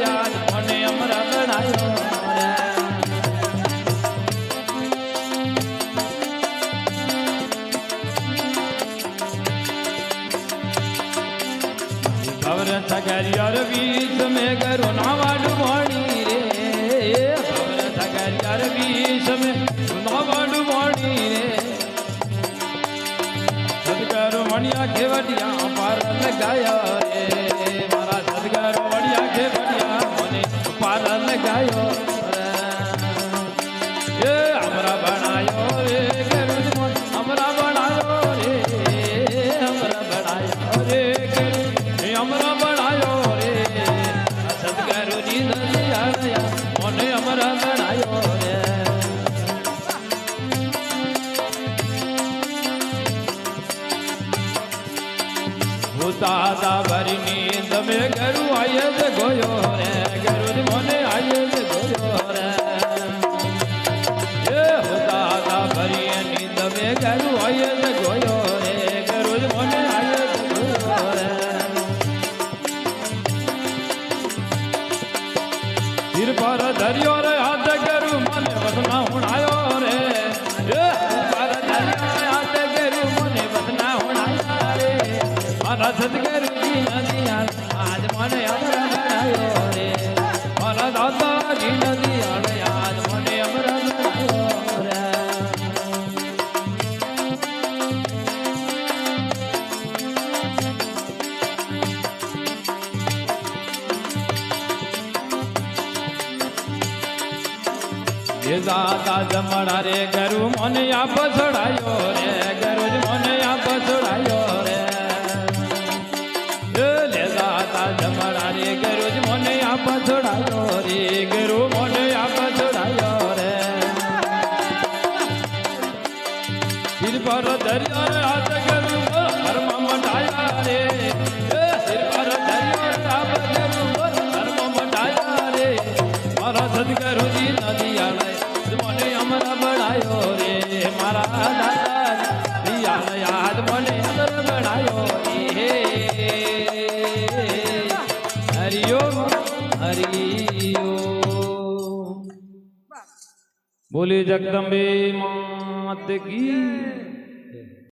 યાદ મને અમરા બનાયો રે ખબર થગરિયાર વીસ મે કરો નાવાડું મોડી રે. ખબર થગરિયાર વીસ મે નાવાડું મોડી રે. સદગરો મણિયા રે. રે. એ અમરા બનાયો રે ગરુડ મોન અમરા બનાયો રે. અમરા બનાયો રે એ અમરા બનાયો રે. સદગરો ની દલિયા મને અમરા બનાયો રે. ભૂતાતા ભરીની તમે ગરુ આયે સિર પર ધર્યો રે, હાથ ગરુ મને વસના હુણાયો રે. એ સિર પર ધર્યો રે, હાથ ગરુ મને વસના હુણાયો રે. મારા સદગુરુજી નદી આજ મને અમર રે. મારા દાદાજી નદી એ દાદા જમણા રે ગરુ મને આપ છોડાયો રે, ગરુ મને આપ છોડાયો રે. લે દાદા જમણા રે ગરુ મને આપ છોડાયો રે, ગરુ મને આપ છોડાયો રે. પર દરિયો બોલી જગદંબે માત કી.